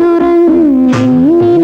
തുറന്നു